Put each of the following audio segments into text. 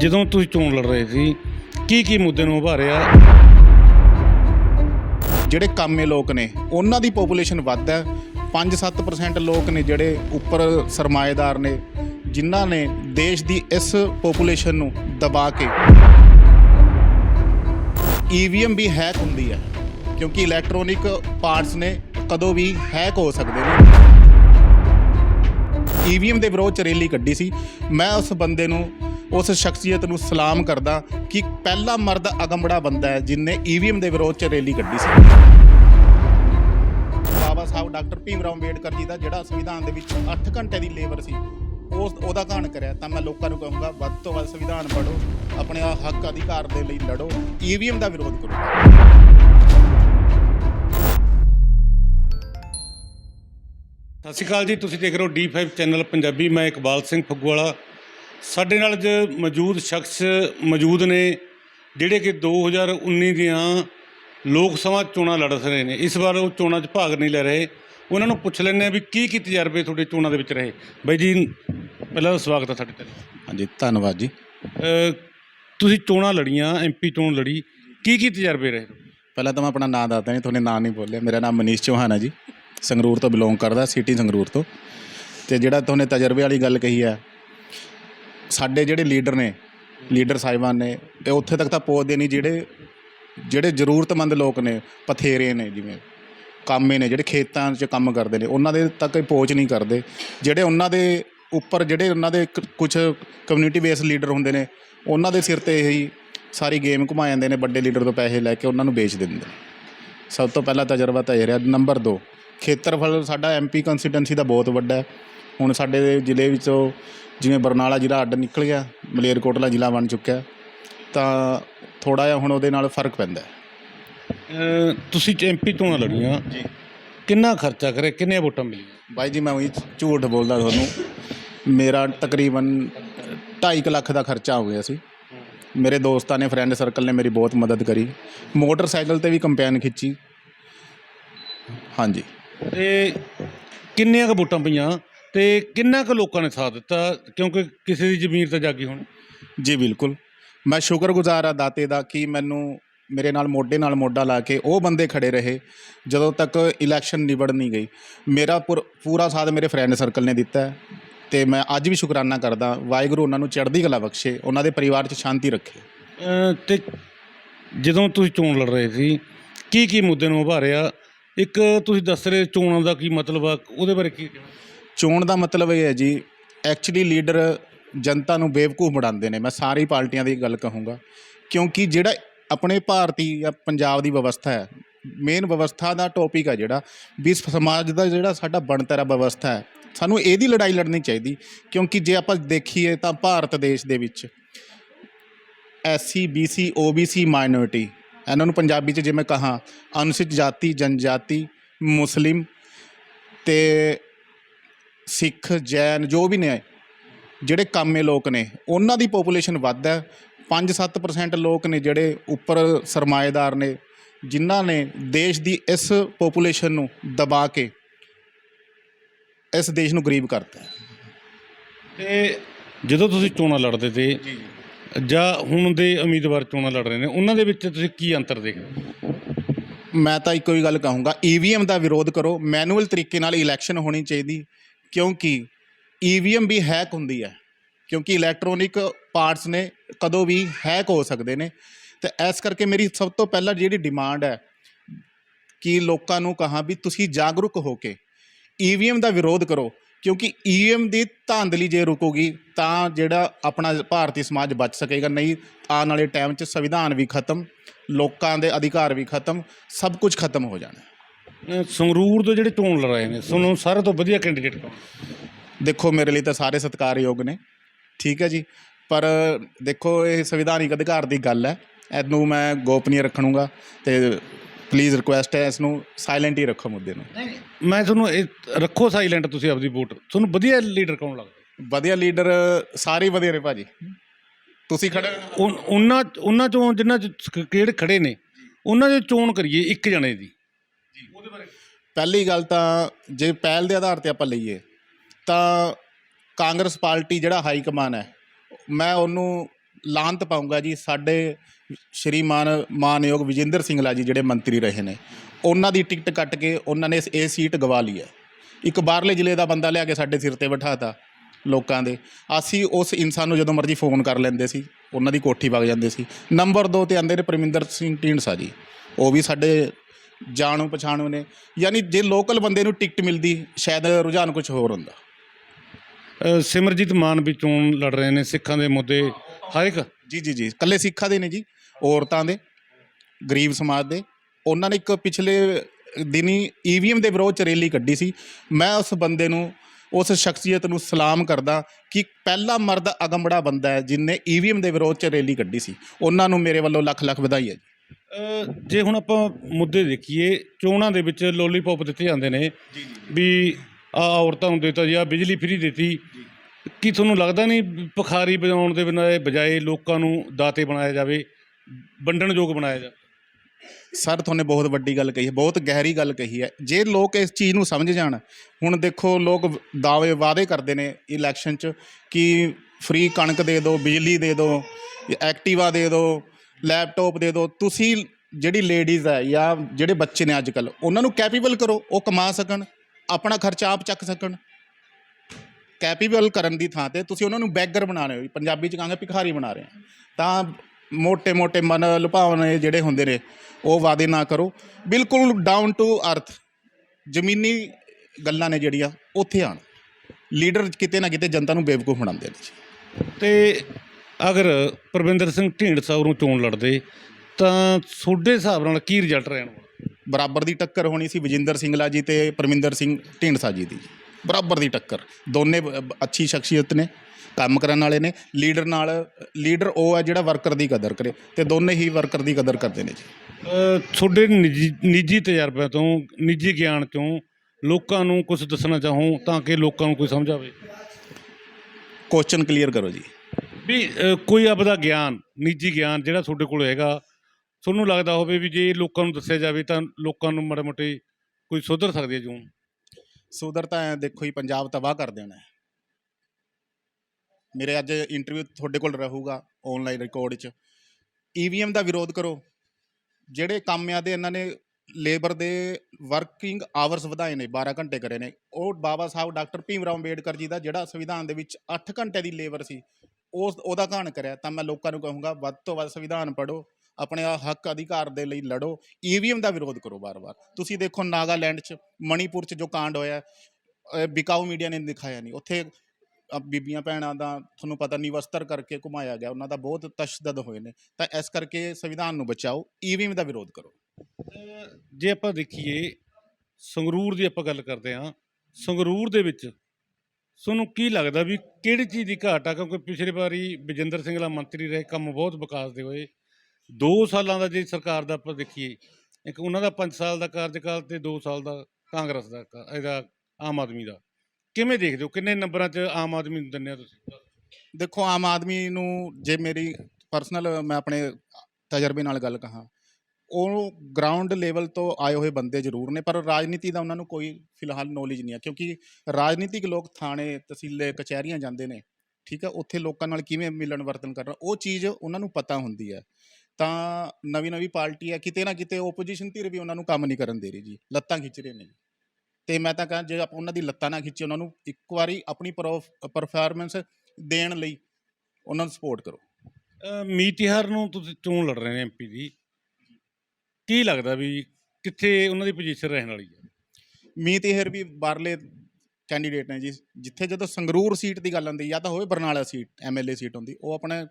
ਜਦੋਂ ਤੁਸੀਂ ਚੋਣ ਲੜ ਰਹੇ ਸੀ, ਕੀ ਕੀ ਮੁੱਦੇ ਨੂੰ ਉਭਾਰਿਆ? ਜਿਹੜੇ ਕਾਮੇ ਲੋਕ ਨੇ, ਉਹਨਾਂ ਦੀ ਪੋਪੂਲੇਸ਼ਨ ਵੱਧ ਹੈ। 5-7% ਲੋਕ ਨੇ ਜਿਹੜੇ ਉੱਪਰ ਸਰਮਾਏਦਾਰ ਨੇ, ਜਿਨ੍ਹਾਂ ਨੇ ਦੇਸ਼ ਦੀ ਇਸ ਪੋਪੂਲੇਸ਼ਨ ਨੂੰ ਦਬਾ ਕੇ ਈਵੀਐਮ ਵੀ ਹੈਕ ਹੁੰਦੀ ਹੈ, ਕਿਉਂਕਿ ਇਲੈਕਟ੍ਰੋਨਿਕ ਪਾਰਟਸ ਨੇ ਕਦੋਂ ਵੀ ਹੈਕ ਹੋ ਸਕਦੇ ਨੇ। ਈਵੀਐਮ ਦੇ ਵਿਰੋਧ ਚ ਰੈਲੀ ਕੱਢੀ ਸੀ। ਮੈਂ ਉਸ ਬੰਦੇ ਨੂੰ ਉਸ ਸ਼ਖਸੀਅਤ ਨੂੰ ਸਲਾਮ ਕਰਦਾ ਕਿ ਪਹਿਲਾ ਮਰਦ ਅਗੰਬੜਾ ਬੰਦਾ ਹੈ, ਜਿਨੇ ਈਵੀਐਮ ਦੇ ਵਿਰੋਧ ਚ ਰੈਲੀ ਕੱਢੀ ਸੀ। ਬਾਬਾ ਸਾਹਿਬ ਡਾਕਟਰ ਭੀਮ ਰਾਓ ਅੰਬੇਡਕਰ ਜੀ ਦਾ ਜਿਹੜਾ ਸੰਵਿਧਾਨ ਦੇ ਵਿੱਚ 8 ਘੰਟੇ ਦੀ ਲੇਬਰ ਸੀ, ਉਸ ਉਹਦਾ ਘਾਣ ਕਰਿਆ। ਤਾਂ ਮੈਂ ਲੋਕਾਂ ਨੂੰ ਕਹੂੰਗਾ, ਵੱਧ ਤੋਂ ਵੱਧ ਸੰਵਿਧਾਨ ਪੜ੍ਹੋ, ਆਪਣੇ ਹੱਕ ਅਧਿਕਾਰ ਦੇ ਲਈ ਲੜੋ ਈਵੀਐਮ ਦਾ ਵਿਰੋਧ ਕਰੋ। ਸਤਿ ਸ਼੍ਰੀ ਅਕਾਲ ਜੀ, ਤੁਸੀਂ ਦੇਖ ਰਹੇ ਹੋ D5 ਚੈਨਲ ਪੰਜਾਬੀ। ਮੈਂ ਇਕਬਾਲ ਸਿੰਘ ਫੱਗੂਵਾਲਾ ਸਾਡੇ ਨਾਲ ਅੱਜ ਮੌਜੂਦ ਸ਼ਖਸ ਮੌਜੂਦ ਨੇ ਜਿਹੜੇ ਕਿ 2019 ਦੀਆਂ ਲੋਕ ਸਭਾ ਚੋਣਾਂ ਲੜ ਰਹੇ ਨੇ। ਇਸ ਵਾਰ ਉਹ ਚੋਣਾਂ 'ਚ ਭਾਗ ਨਹੀਂ ਲੈ ਰਹੇ। ਉਹਨਾਂ ਨੂੰ ਪੁੱਛ ਲੈਂਦੇ ਆ ਵੀ ਕੀ ਕੀ ਤਜਰਬੇ ਤੁਹਾਡੇ ਚੋਣਾਂ ਦੇ ਵਿੱਚ ਰਹੇ। ਬਾਈ ਜੀ ਪਹਿਲਾਂ ਤਾਂ ਸਵਾਗਤ ਹੈ ਸਾਡੇ ਤੇ। ਹਾਂਜੀ ਧੰਨਵਾਦ ਜੀ। ਅਹ ਤੁਸੀਂ ਚੋਣਾਂ ਲੜੀਆਂ ਐਮਪੀ ਚੋਣ ਲੜੀ। ਕੀ ਕੀ ਤਜਰਬੇ ਰਹੇ? ਪਹਿਲਾਂ ਤਾਂ ਮੈਂ ਆਪਣਾ ਨਾਮ ਦੱਸਦਾ ਨਹੀਂ ਤੁਹਾਡੇ ਨਾਂ ਨਹੀਂ ਬੋਲਿਆ। ਮੇਰਾ ਨਾਮ ਮਨੀਸ਼ ਚੌਹਾਨ ਹੈ ਜੀ। ਸੰਗਰੂਰ ਤੋਂ ਬਿਲੋਂਗ ਕਰਦਾ ਸਿਟੀ ਸੰਗਰੂਰ ਤੋਂ। ਤੇ ਜਿਹੜਾ ਤੁਹਾਨੇ ਤਜਰਬੇ ਵਾਲੀ ਗੱਲ ਕਹੀ ਹੈ ਸਾਡੇ ਜਿਹੜੇ ਲੀਡਰ ਨੇ, ਲੀਡਰ ਸਾਹਿਬਾਨ ਨੇ ਇਹ ਉੱਥੇ ਤੱਕ ਤਾਂ ਪਹੁੰਚਦੇ ਨਹੀਂ ਜਿਹੜੇ ਜਿਹੜੇ ਜ਼ਰੂਰਤਮੰਦ ਲੋਕ ਨੇ ਪਥੇਰੇ ਨੇ ਜਿਵੇਂ ਕਾਮੇ ਨੇ, ਜਿਹੜੇ ਖੇਤਾਂ 'ਚ ਕੰਮ ਕਰਦੇ ਨੇ, ਉਹਨਾਂ ਦੇ ਤੱਕ ਇਹ ਪਹੁੰਚ ਨਹੀਂ ਕਰਦੇ। ਜਿਹੜੇ ਉਹਨਾਂ ਦੇ ਉੱਪਰ, ਜਿਹੜੇ ਉਹਨਾਂ ਦੇ ਕੁਝ ਕਮਿਊਨਿਟੀ ਬੇਸ ਲੀਡਰ ਹੁੰਦੇ ਨੇ, ਉਹਨਾਂ ਦੇ ਸਿਰ ਤੇ ਇਹੀ ਸਾਰੀ ਗੇਮ ਘੁਮਾ ਜਾਂਦੇ ਨੇ, ਵੱਡੇ ਲੀਡਰ ਤੋਂ ਪੈਸੇ ਲੈ ਕੇ ਉਹਨਾਂ ਨੂੰ ਵੇਚ ਦਿੰਦੇ ਸਭ ਤੋਂ ਪਹਿਲਾ ਤਜਰਬਾ ਤਾਂ ਇਹ ਰਿਹਾ, ਨੰਬਰ 2 ਖੇਤਰਫਲ ਸਾਡਾ ਐਮਪੀ ਕੰਸਟੀਟੈਂਸੀ ਦਾ ਬਹੁਤ ਵੱਡਾ ਹੈ। ਹੁਣ ਸਾਡੇ ਜ਼ਿਲ੍ਹੇ ਵਿੱਚੋਂ ਜਿਵੇਂ ਬਰਨਾਲਾ ਜ਼ਿਲ੍ਹਾ ਅੱਡ ਨਿਕਲ ਗਿਆ ਮਲੇਰਕੋਟਲਾ ਜ਼ਿਲ੍ਹਾ ਬਣ ਚੁੱਕਿਆ ਤਾਂ ਥੋੜਾ ਜਿਹਾ ਹੁਣ ਉਹਦੇ ਨਾਲ ਫ਼ਰਕ ਪੈਂਦਾ। ਹੈ ਤੁਸੀਂ ਐਮਪੀ ਚੋਣਾਂ ਲੜੀਆਂ। ਜੀ। ਕਿੰਨਾ ਖਰਚਾ ਕਰੇ ਕਿੰਨੇ ਵੋਟਾਂ ਮਿਲੀਆਂ? ਬਾਈ ਜੀ ਮੈਂ ਉਹੀ ਝੂਠ ਬੋਲਦਾ ਤੁਹਾਨੂੰ। ਮੇਰਾ ਤਕਰੀਬਨ 2.5 ਲੱਖ ਦਾ ਖਰਚਾ ਹੋ ਗਿਆ ਸੀ। ਮੇਰੇ ਦੋਸਤਾਂ ਨੇ ਫਰੈਂਡ ਸਰਕਲ ਨੇ ਮੇਰੀ ਬਹੁਤ ਮਦਦ ਕਰੀ। ਮੋਟਰਸਾਈਕਲ ਤੇ ਵੀ ਕੰਪੈਨ ਖਿੱਚੀ। ਹਾਂਜੀ। ਤੇ ਕਿੰਨੀਆਂ ਕੁ ਵੋਟਾਂ ਪਈਆਂ? ਤੇ ਕਿੰਨਾ ਕੁ ਲੋਕਾਂ ਨੇ ਸਾਥ ਦਿੱਤਾ? ਕਿਉਂਕਿ ਕਿਸੇ ਦੀ ਜ਼ਮੀਰ ਤਾਂ ਜਾਗੀ ਹੁਣ। ਜੀ ਬਿਲਕੁਲ। ਮੈਂ ਸ਼ੁਕਰਗੁਜ਼ਾਰ ਆ ਦਾਤੇ ਦਾ ਕਿ ਮੈਨੂੰ ਮੇਰੇ ਨਾਲ ਮੋਢੇ ਨਾਲ ਮੋਢਾ ਲਾ ਕੇ ਉਹ ਬੰਦੇ ਖੜੇ ਰਹੇ ਜਦੋਂ ਤੱਕ ਇਲੈਕਸ਼ਨ ਨਿਬੜ ਨਹੀਂ ਗਈ। ਮੇਰਾ ਪੁਰ- ਪੂਰਾ ਸਾਥ ਮੇਰੇ ਫਰੈਂਡ ਸਰਕਲ ਨੇ ਦਿੱਤਾ ਹੈ ਤੇ ਮੈਂ ਅੱਜ ਵੀ ਸ਼ੁਕਰਾਨਾ ਕਰਦਾ ਵਾਹਿਗੁਰੂ ਉਹਨਾਂ ਨੂੰ ਚੜ੍ਹਦੀ ਕਲਾ ਬਖਸ਼ੇ ਉਹਨਾਂ ਦੇ ਪਰਿਵਾਰ 'ਚ ਸ਼ਾਂਤੀ ਰੱਖੇ। ਅਹ ਤੇ ਜਦੋਂ ਤੁਸੀਂ ਚੋਣ ਲੜ ਰਹੇ ਸੀ ਕੀ ਕੀ ਮੁੱਦੇ ਨੂੰ ਉਭਾਰਿਆ? ਇੱਕ ਤੁਸੀਂ ਦੱਸ ਰਹੇ ਚੋਣਾਂ ਦਾ ਕੀ ਮਤਲਬ ਆ ਉਹਦੇ ਬਾਰੇ ਕੀ ਕਹਿਣਾ? ਚੋਣ ਦਾ ਮਤਲਬ ਇਹ ਹੈ ਜੀ ਐਕਚੁਅਲੀ ਲੀਡਰ ਜਨਤਾ ਨੂੰ ਬੇਵਕੂਫ ਬਣਾਉਂਦੇ ਨੇ, ਮੈਂ ਸਾਰੀ ਪਾਰਟੀਆਂ ਦੀ ਗੱਲ ਕਹੂੰਗਾ। ਕਿਉਂਕਿ ਜਿਹੜਾ ਆਪਣੇ ਭਾਰਤੀ ਜਾਂ ਪੰਜਾਬ ਦੀ ਵਿਵਸਥਾ ਹੈ ਮੇਨ ਵਿਵਸਥਾ ਦਾ ਟੌਪਿਕ ਹੈ ਜਿਹੜਾ, ਵੀ ਸਮਾਜ ਦਾ ਜਿਹੜਾ ਸਾਡਾ ਬਣਤਰ ਹੈ ਵਿਵਸਥਾ ਹੈ, ਸਾਨੂੰ ਇਹਦੀ ਲੜਾਈ ਲੜਨੀ ਚਾਹੀਦੀ। ਕਿਉਂਕਿ ਜੇ ਆਪਾਂ ਦੇਖੀਏ ਤਾਂ ਭਾਰਤ ਦੇਸ਼ ਦੇ ਵਿੱਚ ਐਸਸੀ ਬੀਸੀ ਓਬੀਸੀ ਮਾਈਨੋਰਿਟੀ ਇਹਨਾਂ ਨੂੰ ਪੰਜਾਬੀ 'ਚ ਜਿਵੇਂ ਕਹਾ, ਅਨੁਸੂਚਿਤ ਜਾਤੀ, ਜਨਜਾਤੀ, ਮੁਸਲਿਮ ਤੇ ਸਿੱਖ ਜੈਨ ਜੋ ਵੀ ਨੇ ਜਿਹੜੇ ਕਾਮੇ ਲੋਕ ਨੇ ਉਹਨਾਂ ਦੀ ਪੋਪੂਲੇਸ਼ਨ ਵੱਧ ਹੈ। 5-7% ਲੋਕ ਨੇ ਜਿਹੜੇ ਉੱਪਰ ਸਰਮਾਏਦਾਰ ਨੇ ਜਿਨ੍ਹਾਂ ਨੇ ਦੇਸ਼ ਦੀ ਇਸ ਪੋਪੂਲੇਸ਼ਨ ਨੂੰ ਦਬਾ ਕੇ ਇਸ ਦੇਸ਼ ਨੂੰ ਗਰੀਬ ਕਰਤਾ ਤੇ ਜਦੋਂ ਤੁਸੀਂ ਚੋਣਾਂ ਲੜਦੇ ਤੇ ਜਾਂ ਹੁਣ ਦੇ ਉਮੀਦਵਾਰ ਚੋਣਾਂ ਲੜ ਰਹੇ ਨੇ ਉਹਨਾਂ ਦੇ ਵਿੱਚ ਤੁਸੀਂ ਕੀ ਅੰਤਰ ਦੇਖਦੇ? ਮੈਂ ਤਾਂ ਇੱਕੋ ਹੀ ਗੱਲ ਕਹੂੰਗਾ ਈਵੀਐਮ ਦਾ ਵਿਰੋਧ ਕਰੋ। ਮੈਨੂਅਲ ਤਰੀਕੇ ਨਾਲ ਇਲੈਕਸ਼ਨ ਹੋਣੀ ਚਾਹੀਦੀ। ਕਿਉਂਕਿ ਈਵੀਐਮ ਵੀ ਹੈਕ ਹੁੰਦੀ ਹੈ, ਕਿਉਂਕਿ ਇਲੈਕਟ੍ਰੋਨਿਕ ਪਾਰਟਸ ਨੇ ਕਦੋਂ ਵੀ ਹੈਕ ਹੋ ਸਕਦੇ ਨੇ। ਤੇ ਇਸ ਕਰਕੇ ਮੇਰੀ ਸਭ ਤੋਂ ਪਹਿਲਾਂ ਜਿਹੜੀ ਡਿਮਾਂਡ ਹੈ ਕਿ ਲੋਕਾਂ ਨੂੰ ਕਹਾਂ ਵੀ ਤੁਸੀਂ ਜਾਗਰੂਕ ਹੋ ਕੇ ਈਵੀਐਮ ਦਾ ਵਿਰੋਧ ਕਰੋ, ਕਿਉਂਕਿ ਈਵੀਐਮ ਦੀ ਧਾਂਦਲੀ ਜੇ ਰੁਕੂਗੀ ਤਾਂ ਜਿਹੜਾ ਆਪਣਾ ਭਾਰਤੀ ਸਮਾਜ ਬਚ ਸਕੇਗਾ। ਨਹੀਂ, ਆਉਣ ਵਾਲੇ ਟਾਈਮ 'ਚ ਸੰਵਿਧਾਨ ਵੀ ਖਤਮ, ਲੋਕਾਂ ਦੇ ਅਧਿਕਾਰ ਵੀ ਖਤਮ, ਸਭ ਕੁਝ ਖਤਮ ਹੋ ਜਾਣਾ। ਸੰਗਰੂਰ ਦੇ ਜਿਹੜੇ ਚੋਣ ਲੜ ਰਹੇ ਨੇ ਤੁਹਾਨੂੰ ਸਾਰੇ ਤੋਂ ਵਧੀਆ ਕੈਂਡੀਡੇਟ ਦੇਖੋ ਮੇਰੇ ਲਈ ਤਾਂ ਸਾਰੇ ਸਤਿਕਾਰਯੋਗ ਨੇ ਠੀਕ ਹੈ ਜੀ। ਪਰ ਦੇਖੋ ਇਹ ਸੰਵਿਧਾਨਿਕ ਅਧਿਕਾਰ ਦੀ ਗੱਲ ਹੈ। ਇਹਨੂੰ ਮੈਂ ਗੋਪਨੀय ਰੱਖਣੂਗਾ ਤੇ ਪਲੀਜ਼ ਰਿਕੁਐਸਟ ਹੈ ਇਸ ਨੂੰ ਸਾਇਲੈਂਟ ਹੀ ਰੱਖੋ ਮੁੱਦੇ ਨੂੰ। ਮੈਂ ਤੁਹਾਨੂੰ ਇਹ ਰੱਖੋ ਸਾਇਲੈਂਟ ਤੁਸੀਂ ਆਪਦੀ ਵੋਟ ਤੁਹਾਨੂੰ ਵਧੀਆ ਲੀਡਰ ਕੌਣ ਲੱਗਦਾ? ਵਧੀਆ ਲੀਡਰ ਸਾਰੇ ਹੀ ਵਧੀਆ ਨੇ ਭਾਜੀ। ਤੁਸੀਂ ਖੜੇ। ਉਨ- ਉਹਨਾਂ ਉਹਨਾਂ ਚੋਂ ਜਿਨ੍ਹਾਂ ਚ ਸ- ਕਿਹੜੇ ਖੜੇ ਨੇ ਉਹਨਾਂ ਦੀ ਚੋਣ ਕਰੀਏ ਇੱਕ ਜਣੇ ਦੀ। ਪਹਿਲੀ ਗੱਲ ਤਾਂ ਜੇ ਪਹਿਲ ਦੇ ਆਧਾਰ ਤੇ ਆਪਾਂ ਲਈਏ ਤਾਂ ਕਾਂਗਰਸ ਪਾਰਟੀ ਜਿਹੜਾ ਹਾਈ ਕਮਾਨ ਹੈ ਮੈਂ ਉਹਨੂੰ ਲਾਂਤ ਪਾਉਂਗਾ ਜੀ ਸਾਡੇ ਸ਼੍ਰੀਮਾਨ ਮਾਨਯੋਗ ਵਿਜੇਂਦਰ ਸਿੰਘਲਾ ਜੀ ਜਿਹੜੇ ਮੰਤਰੀ ਰਹੇ ਨੇ ਉਹਨਾਂ ਦੀ ਟਿਕਟ ਕੱਟ ਕੇ ਉਹਨਾਂ ਨੇ ਇਹ ਸੀਟ ਗਵਾ ਲਈ ਹੈ। ਇੱਕ ਬਾਹਰਲੇ ਜ਼ਿਲ੍ਹੇ ਦਾ ਬੰਦਾ ਲਿਆ ਕੇ ਸਾਡੇ ਸਿਰ ਤੇ ਬਿਠਾਤਾ ਲੋਕਾਂ ਦੇ ਅਸੀਂ ਉਸ ਇਨਸਾਨ ਨੂੰ ਜਦੋਂ ਮਰਜ਼ੀ ਫੋਨ ਕਰ ਲੈਂਦੇ ਸੀ ਉਹਨਾਂ ਦੀ ਕੋਠੀ ਵਗ ਜਾਂਦੇ ਸੀ। ਨੰਬਰ 2 ਤੇ ਆਂਦੇ ਨੇ ਪਰਮਿੰਦਰ ਸਿੰਘ ਢੀਂਡਸਾ ਜੀ ਉਹ ਵੀ ਸਾਡੇ ਜਾਣੂ ਪਛਾਣੂ ਨੇ ਯਾਨੀ ਜੇ ਲੋਕਲ ਬੰਦੇ ਨੂੰ ਟਿਕਟ ਮਿਲਦੀ ਸ਼ਾਇਦ ਰੁਝਾਨ ਕੁਝ ਹੋਰ ਹੁੰਦਾ। ਸਿਮਰਜੀਤ ਮਾਨ ਵੀ ਚੋਣ ਲੜ ਰਹੇ ਨੇ ਸਿੱਖਾਂ ਦੇ ਮੁੱਦੇ। ਹਰ ਇੱਕ? ਜੀ ਜੀ ਜੀ। ਇਕੱਲੇ ਸਿੱਖਾਂ ਦੇ ਨੇ ਜੀ ਔਰਤਾਂ ਦੇ ਗਰੀਬ ਸਮਾਜ ਦੇ। ਉਹਨਾਂ ਨੇ ਇੱਕ ਪਿਛਲੇ ਦਿਨੀ ਈਵੀਐਮ ਦੇ ਵਿਰੋਧ ਚ ਰੈਲੀ ਕੱਢੀ ਸੀ। ਮੈਂ ਉਸ ਬੰਦੇ ਨੂੰ ਉਸ ਸ਼ਖਸੀਅਤ ਨੂੰ ਸਲਾਮ ਕਰਦਾ ਕਿ ਪਹਿਲਾ ਮਰਦ ਅਗੰਬੜਾ ਬੰਦਾ ਹੈ ਜਿਨੇ ਈਵੀਐਮ ਦੇ ਵਿਰੋਧ ਚ ਰੈਲੀ ਕੱਢੀ ਸੀ। ਉਹਨਾਂ ਨੂੰ ਮੇਰੇ ਵੱਲੋਂ ਲੱਖ ਲੱਖ ਵਧਾਈ ਹੈ ਜੀ ਹੁਣ ਆਪਾਂ ਮੁੱਦੇ ਦੇਖੀਏ ਚੋਣਾਂ ਦੇ ਵਿੱਚ ਲੋਲੀਪੌਪ ਦਿੱਤੇ ਜਾਂਦੇ ਨੇ ਵੀ ਆ ਔਰਤਾਂ ਨੂੰ ਦਿੱਤਾ ਜੀ ਆ ਬਿਜਲੀ ਫ੍ਰੀ ਦਿੱਤੀ। ਕੀ ਤੁਹਾਨੂੰ ਲੱਗਦਾ ਨਹੀਂ ਭਖਾਰੀ ਵਜਾਉਣ ਦੇ ਬਜਾਏ ਬਜਾਏ ਲੋਕਾਂ ਨੂੰ ਦਾਤੇ ਬਣਾਇਆ ਜਾਵੇ ਵੰਡਣ ਯੋਗ ਬਣਾਇਆ ਜਾ ਸਰ ਤੁਹਾਨੇ ਬਹੁਤ ਵੱਡੀ ਗੱਲ ਕਹੀ ਹੈ ਬਹੁਤ ਗਹਿਰੀ ਗੱਲ ਕਹੀ ਹੈ। ਜੇ ਲੋਕ ਇਸ ਚੀਜ਼ ਨੂੰ ਸਮਝ ਜਾਣ ਹੁਣ ਦੇਖੋ ਲੋਕ ਦਾਅਵੇ ਵਾਅਦੇ ਕਰਦੇ ਨੇ ਇਲੈਕਸ਼ਨ 'ਚ ਕਿ ਫ੍ਰੀ ਕਣਕ ਦੇ ਦਿਓ ਬਿਜਲੀ ਦੇ ਦਿਓ ਐਕਟਿਵਾ ਦੇ ਦਿਓ ਲੈਪਟਾਪ ਦੇ ਦਿਓ ਤੁਸੀਂ ਜਿਹੜੀ ਲੇਡੀਜ਼ ਹੈ ਜਾਂ ਜਿਹੜੇ ਬੱਚੇ ਨੇ ਅੱਜ ਕੱਲ ਉਹਨਾਂ ਨੂੰ ਕੈਪੇਬਲ ਕਰੋ, ਉਹ ਕਮਾ ਸਕਣ, ਆਪਣਾ ਖਰਚਾ ਆਪ ਚੱਕ ਸਕਣ। ਕੈਪੇਬਲ ਕਰਨ ਦੀ ਥਾਂ ਤੇ ਤੁਸੀਂ ਉਹਨਾਂ ਨੂੰ ਬੈਗਰ ਬਣਾ ਰਹੇ ਹੋ, ਪੰਜਾਬੀ ਚ ਕਹਾਂਗੇ ਭਿਖਾਰੀ ਬਣਾ ਰਹੇ ਹੋ। ਤਾਂ ਮੋਟੇ ਮੋਟੇ ਮਨ ਲੁਭਾਵਨੇ ਜਿਹੜੇ ਹੁੰਦੇ ਨੇ, ਉਹ ਵਾਦੇ ਨਾ ਕਰੋ। ਬਿਲਕੁਲ ਡਾਊਨ ਟੂ ਅਰਥ ਜ਼ਮੀਨੀ ਗੱਲਾਂ ਨੇ ਜਿਹੜੀਆਂ, ਉੱਥੇ ਆਣ ਲੀਡਰ ਕਿਤੇ ਨਾ ਕਿਤੇ ਜਨਤਾ ਨੂੰ ਬੇਵਕੂਫ ਬਣਾਉਂਦੇ ਨੇ ਤੇ ਅਗਰ ਪ੍ਰਵਿੰਦਰ ਸਿੰਘ ਢੀਂਡਸਾ ਨੂੰ ਚੋਣ ਲੜਦੇ ਤਾਂ ਤੁਹਾਡੇ ਹਿਸਾਬ ਨਾਲ ਕੀ ਰਿਜ਼ਲਟ ਰਹਿਣ ਵਾਲਾ? ਬਰਾਬਰ ਦੀ ਟੱਕਰ ਹੋਣੀ ਸੀ ਵਿਜੇਂਦਰ ਸਿੰਘਲਾ ਜੀ ਤੇ ਪਰਮਿੰਦਰ ਸਿੰਘ ਢੀਂਡਸਾ ਜੀ ਦੀ। ਬਰਾਬਰ ਦੀ ਟੱਕਰ। ਦੋਨੇ ਅੱਛੀ ਸ਼ਖਸੀਅਤ ਨੇ ਕੰਮ ਕਰਨ ਵਾਲੇ ਨੇ। ਲੀਡਰ ਨਾਲ ਲੀਡਰ ਉਹ ਹੈ ਜਿਹੜਾ ਵਰਕਰ ਦੀ ਕਦਰ ਕਰੇ ਤੇ ਦੋਨੇ ਹੀ ਵਰਕਰ ਦੀ ਕਦਰ ਕਰਦੇ ਨੇ ਜੀ। ਤੁਹਾਡੇ ਨਿੱਜੀ ਤਜਰਬਿਆਂ ਤੋਂ ਨਿੱਜੀ ਗਿਆਨ ਤੋਂ ਲੋਕਾਂ ਨੂੰ ਕੁਝ ਦੱਸਣਾ ਚਾਹੋ ਤਾਂ ਕਿ ਲੋਕਾਂ ਨੂੰ ਕੋਈ ਸਮਝ ਆਵੇ? ਕੁਐਸਚਨ ਕਲੀਅਰ ਕਰੋ ਜੀ। ਵੀ ਅ, ਕੋਈ ਆਪਦਾ ਗਿਆਨ ਨਿੱਜੀ ਗਿਆਨ ਜਿਹੜਾ ਤੁਹਾਡੇ ਕੋਲ ਹੈਗਾ ਤੁਹਾਨੂੰ ਲੱਗਦਾ ਹੋਵੇ ਵੀ ਜੇ ਇਹ ਲੋਕਾਂ ਨੂੰ ਦੱਸਿਆ ਜਾਵੇ ਤਾਂ ਲੋਕਾਂ ਨੂੰ ਮਾੜਾ ਮੋਟੇ ਕੋਈ ਸੁਧਰ ਸਕਦੀ ਹੈ ਜੂਨ? ਸੁਧਰ ਤਾਂ ਐਂ ਦੇਖੋ ਹੀ ਪੰਜਾਬ ਤਬਾਹ ਕਰ ਦੇਣਾ ਹੈ। ਮੇਰੇ ਅੱਜ ਇੰਟਰਵਿਊ ਤੁਹਾਡੇ ਕੋਲ ਰਹੂਗਾ ਆਨਲਾਈਨ ਰਿਕਾਰਡ 'ਚ। ਈਵੀਐਮ ਦਾ ਵਿਰੋਧ ਕਰੋ। ਜਿਹੜੇ ਕੰਮਿਆਂ ਦੇ ਇਹਨਾਂ ਨੇ ਲੇਬਰ ਦੇ ਵਰਕਿੰਗ ਆਵਰਸ ਵਧਾਏ ਨੇ 12 ਘੰਟੇ ਕਰੇ ਨੇ। ਉਹ ਬਾਬਾ ਸਾਹਿਬ ਡਾਕਟਰ ਭੀਮ ਰਾਓ ਅੰਬੇਡਕਰ ਜੀ ਦਾ ਜਿਹੜਾ ਸੰਵਿਧਾਨ ਦੇ ਵਿੱਚ 8 ਘੰਟੇ ਦੀ ਲੇਬਰ ਸੀ ਉਸ, ਉਹਦਾ ਘਾਣ ਕਰਿਆ, ਤਾਂ ਮੈਂ ਲੋਕਾਂ ਨੂੰ ਕਹੂੰਗਾ, ਵੱਧ ਤੋਂ ਵੱਧ ਸੰਵਿਧਾਨ ਪੜ੍ਹੋ, ਆਪਣੇ ਹੱਕ ਅਧਿਕਾਰ ਦੇ ਲਈ ਲੜੋ ਈਵੀਐਮ ਦਾ ਵਿਰੋਧ ਕਰੋ ਬਾਰ-ਬਾਰ ਤੁਸੀਂ ਦੇਖੋ ਨਾਗਾਲੈਂਡ 'ਚ, ਮਣੀਪੁਰ 'ਚ ਜੋ ਕਾਂਡ ਹੋਇਆ ਬਿਕਾਊ ਮੀਡੀਆ ਨੇ ਦਿਖਾਇਆ ਨਹੀਂ। ਉੱਥੇ ਬੀਬੀਆਂ ਭੈਣਾਂ ਦਾ ਤੁਹਾਨੂੰ ਪਤਾ ਨਹੀਂ ਵਸਤਰ ਕਰਕੇ ਘੁਮਾਇਆ ਗਿਆ, ਉਹਨਾਂ ਦਾ ਬਹੁਤ ਤਸ਼ੱਦਦ ਹੋਏ ਨੇ। ਤਾਂ ਇਸ ਕਰਕੇ ਸੰਵਿਧਾਨ ਨੂੰ ਬਚਾਓ ਈਵੀਐਮ ਦਾ ਵਿਰੋਧ ਕਰੋ। ਜੇ ਆਪਾਂ ਦੇਖੀਏ, ਸੰਗਰੂਰ ਦੀ ਆਪਾਂ ਗੱਲ ਕਰਦੇ ਹਾਂ, ਸੰਗਰੂਰ ਦੇ ਵਿੱਚ ਤੁਹਾਨੂੰ ਕੀ ਲੱਗਦਾ ਵੀ ਕਿਹੜੀ ਚੀਜ਼ ਦੀ ਘਾਟ ਆ? ਕਿਉਂਕਿ ਪਿਛਲੀ ਵਾਰੀ ਵਿਜੇਂਦਰ ਸਿੰਘਲਾ ਮੰਤਰੀ ਰਹੇ, ਕੰਮ ਬਹੁਤ ਵਿਕਾਸ ਦੇ ਹੋਏ। 2 ਸਾਲਾਂ ਦਾ ਜੇ ਸਰਕਾਰ ਦਾ ਆਪਾਂ ਦੇਖੀਏ, ਇੱਕ ਉਹਨਾਂ ਦਾ 5 ਸਾਲ ਦਾ ਕਾਰਜਕਾਲ ਤੇ 2 ਸਾਲ ਦਾ ਕਾਂਗਰਸ ਦਾ ਇਹਦਾ ਆਮ ਆਦਮੀ ਦਾ। ਕਿਵੇਂ ਦੇਖਦੇ ਹੋ? ਕਿੰਨੇ ਨੰਬਰਾਂ 'ਚ ਆਮ ਆਦਮੀ ਨੂੰ ਦਿੰਦੇ ਹੋ ਤੁਸੀਂ? ਦੇਖੋ, ਆਮ ਆਦਮੀ ਨੂੰ ਜੇ ਮੇਰੀ ਪਰਸਨਲ ਮੈਂ ਆਪਣੇ ਤਜਰਬੇ ਨਾਲ ਗੱਲ ਕਹਾਂ ਉਹ ਗਰਾਊਂਡ ਲੈਵਲ ਤੋਂ ਆਏ ਹੋਏ ਬੰਦੇ ਜ਼ਰੂਰ ਨੇ ਪਰ ਰਾਜਨੀਤੀ ਦਾ ਉਹਨਾਂ ਨੂੰ ਕੋਈ ਫਿਲਹਾਲ ਨੌਲੇਜ ਨਹੀਂ ਹੈ ਕਿਉਂਕਿ ਰਾਜਨੀਤਿਕ ਲੋਕ ਥਾਣੇ ਤਹਿਸੀਲੇ ਕਚਹਿਰੀਆਂ ਜਾਂਦੇ ਨੇ ਠੀਕ ਹੈ ਉੱਥੇ ਲੋਕਾਂ ਨਾਲ ਕਿਵੇਂ ਮਿਲਣ ਵਰਤਨ ਕਰਨਾ ਉਹ ਚੀਜ਼ ਉਹਨਾਂ ਨੂੰ ਪਤਾ ਹੁੰਦੀ ਹੈ। ਤਾਂ ਨਵੀਂ ਨਵੀਂ ਪਾਰਟੀ ਹੈ ਕਿਤੇ ਨਾ ਕਿਤੇ ਓਪੋਜੀਸ਼ਨ ਧਿਰ ਵੀ ਉਹਨਾਂ ਨੂੰ ਕੰਮ ਨਹੀਂ ਕਰਨ ਦੇ ਰਹੀ ਜੀ ਲੱਤਾਂ ਖਿੱਚ ਰਹੇ ਨੇ ਜੀ। ਤੇ ਮੈਂ ਤਾਂ ਕਹਾਂ ਜੇ ਆਪਾਂ ਉਹਨਾਂ ਦੀ ਲੱਤਾਂ ਨਾ ਖਿੱਚੇ ਉਹਨਾਂ ਨੂੰ ਇੱਕ ਵਾਰੀ ਆਪਣੀ ਪਰਫਾਰਮੈਂਸ ਦੇਣ ਲਈ ਉਹਨਾਂ ਨੂੰ ਸਪੋਰਟ ਕਰੋ। ਅ, ਨੂੰ ਤੁਸੀਂ ਚੋਣ ਲੜ ਰਹੇ ਨੇ ਐਮਪੀ ਦੀ ਕੀ ਲੱਗਦਾ ਵੀ ਕਿੱਥੇ ਉਹਨਾਂ ਦੀ ਪੋਜੀਸ਼ਨ ਰਹਿਣ ਵਾਲੀ ਹੈ? ਮੀਤ ਇਹਰ ਵੀ ਬਾਹਰਲੇ ਕੈਂਡੀਡੇਟ ਨੇ ਜੀ, ਜਿੱਥੇ ਜਦੋਂ ਸੰਗਰੂਰ ਸੀਟ ਦੀ ਗੱਲ ਆਉਂਦੀ ਜਾਂ ਤਾਂ ਹੋਵੇ ਬਰਨਾਲਾ ਸੀਟ ਐਮਐਲਏ ਸੀਟ ਹੁੰਦੀ, ਉਹ ਆਪਣੇ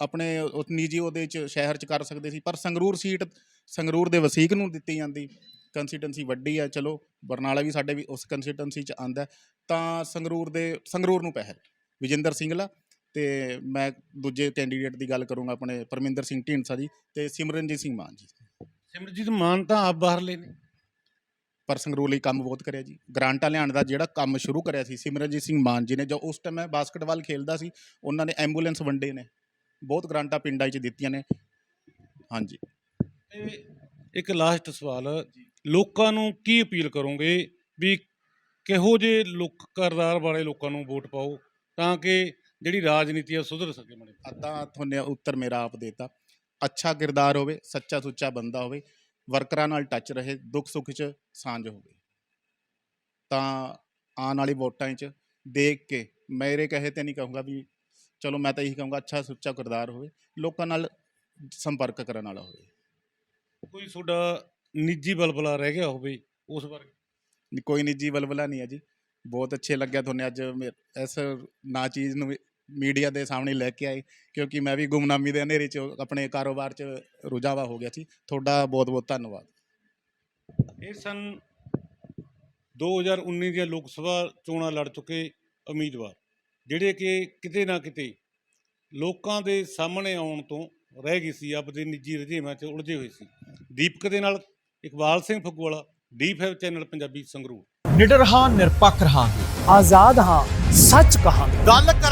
ਆਪਣੇ ਉਸ ਨਿੱਜੀ ਉਹਦੇ ਚ ਸ਼ਹਿਰ ਚ ਕਰ ਸਕਦੇ ਸੀ, ਪਰ ਸੰਗਰੂਰ ਸੀਟ ਸੰਗਰੂਰ ਦੇ ਵਸੀਕ ਨੂੰ ਦਿੱਤੀ ਜਾਂਦੀ ਕੰਸਟੀਟੈਂਸੀ ਵੱਡੀ ਆ ਚਲੋ ਬਰਨਾਲਾ ਵੀ ਸਾਡੇ ਵੀ ਉਸ ਕੰਸਟੀਟੈਂਸੀ ਚ ਆਂਦਾ ਤਾਂ ਸੰਗਰੂਰ ਦੇ, ਸੰਗਰੂਰ ਨੂੰ ਪਹਿਲ, ਵਿਜੇਂਦਰ ਸਿੰਘਲਾ ਤੇ ਮੈਂ ਦੂਜੇ ਕੈਂਡੀਡੇਟ ਦੀ ਗੱਲ ਕਰੂੰਗਾ ਆਪਣੇ ਪਰਮਿੰਦਰ ਸਿੰਘ ਢੀਂਡਸਾ ਜੀ ਤੇ ਸਿਮਰਨਜੀਤ ਸਿੰਘ ਮਾਨ ਜੀ। ਸਿਮਰਜੀਤ ਮਾਨ ਤਾਂ ਆਪ ਬਾਹਰਲੇ ਨੇ। ਪਰ ਸੰਗਰੂਰ ਲਈ ਕੰਮ ਬਹੁਤ ਕਰਿਆ ਜੀ। ਗ੍ਰਾਂਟਾਂ ਲਿਆਉਣ ਦਾ ਜਿਹੜਾ ਕੰਮ ਸ਼ੁਰੂ ਕਰਿਆ ਸੀ ਸਿਮਰਨਜੀਤ ਸਿੰਘ ਮਾਨ ਜੀ ਨੇ ਜੋ ਉਸ ਟਾਈਮ ਮੈਂ ਬਾਸਕਟਬਾਲ ਖੇਲਦਾ ਸੀ ਉਹਨਾਂ ਨੇ ਐਂਬੂਲੈਂਸ ਵੰਡੇ ਨੇ। ਬਹੁਤ ਗ੍ਰਾਂਟਾਂ ਪਿੰਡਾਂ 'ਚ ਦਿੱਤੀਆਂ ਨੇ। ਹਾਂਜੀ। ਤੇ ਇੱਕ ਲਾਸਟ ਸਵਾਲ ਲੋਕਾਂ ਨੂੰ ਕੀ ਅਪੀਲ ਕਰੋਗੇ ਵੀ ਕਿਹੋ ਜਿਹੇ ਲੋਕ ਕਰਦਾਰ ਵਾਲੇ ਲੋਕਾਂ ਨੂੰ ਵੋਟ ਪਾਓ ਤਾਂ ਕਿ ਜਿਹੜੀ ਰਾਜਨੀਤੀ ਆ ਸੁਧਰ ਸਕੇ ਮਾੜੇ ਅੱਧਾ ਤੁਹਾਨੂੰ ਉੱਤਰ ਮੇਰਾ ਆਪ ਦੇਤਾ। ਅੱਛਾ ਕਿਰਦਾਰ ਹੋਵੇ ਸੱਚਾ ਸੁੱਚਾ ਬੰਦਾ ਹੋਵੇ ਵਰਕਰਾਂ ਨਾਲ ਟੱਚ ਰਹੇ ਦੁੱਖ ਸੁੱਖ 'ਚ ਸਾਂਝ ਹੋਵੇ। ਤਾਂ ਆਉਣ ਵਾਲੀ ਵੋਟਾਂ 'ਚ ਦੇਖ ਕੇ ਮੇਰੇ ਕਹੇ ਤੇ ਨਹੀਂ ਕਹੂੰਗਾ ਵੀ ਚਲੋ ਮੈਂ ਤਾਂ ਇਹੀ ਕਹੂੰਗਾ ਅੱਛਾ ਸੁੱਚਾ ਕਿਰਦਾਰ ਹੋਵੇ ਲੋਕਾਂ ਨਾਲ ਸੰਪਰਕ ਕਰਨ ਵਾਲਾ ਹੋਵੇ। ਕੋਈ ਤੁਹਾਡਾ ਨਿੱਜੀ ਬਲਬਲਾ ਰਹਿ ਗਿਆ ਹੋਵੇ ਉਸ ਬਾਰੇ? ਕੋਈ ਨਿੱਜੀ ਬਲਬਲਾ ਨਹੀਂ ਹੈ ਜੀ। ਬਹੁਤ ਅੱਛੇ ਲੱਗਿਆ ਤੁਹਾਨੂੰ ਅੱਜ ਇਸ ਨਾ ਚੀਜ਼ ਨੂੰ ਮੀਡੀਆ ਦੇ ਸਾਹਮਣੇ ਲੈ ਕੇ ਆਏ ਕਿਉਂਕਿ ਮੈਂ ਵੀ ਗੁੰਮਨਾਮੀ ਦੇ ਹਨੇਰੇ 'ਚ ਆਪਣੇ ਕਾਰੋਬਾਰ 'ਚ ਰੁਝਾਵਾ ਹੋ ਗਿਆ ਸੀ। ਤੁਹਾਡਾ ਬਹੁਤ ਬਹੁਤ ਧੰਨਵਾਦ। ਇਹ ਸਨ 2019 ਦੀਆਂ ਲੋਕ ਸਭਾ ਚੋਣਾਂ ਲੜ ਚੁੱਕੇ ਉਮੀਦਵਾਰ ਜਿਹੜੇ ਕਿ ਕਿਤੇ ਨਾ ਕਿਤੇ ਲੋਕਾਂ ਦੇ ਸਾਹਮਣੇ ਆਉਣ ਤੋਂ ਰਹਿ ਗਈ ਸੀ ਆਪਦੇ ਨਿੱਜੀ ਰੁਝੇਵਿਆਂ 'ਚ ਉਲਝੇ ਹੋਏ ਸੀ। ਦੀਪਕ ਦੇ ਨਾਲ Iqbal Singh Phagguwala D five channel Punjabi Sangrur. ਨਿਡਰ ਹਾਂ ਨਿਰਪੱਖ ਰਹਾਂਗੇ ਆਜ਼ਾਦ ਹਾਂ ਸੱਚ ਕਹਾਂਗੇ। ਗੱਲ ਕਰਾਂਗੇ।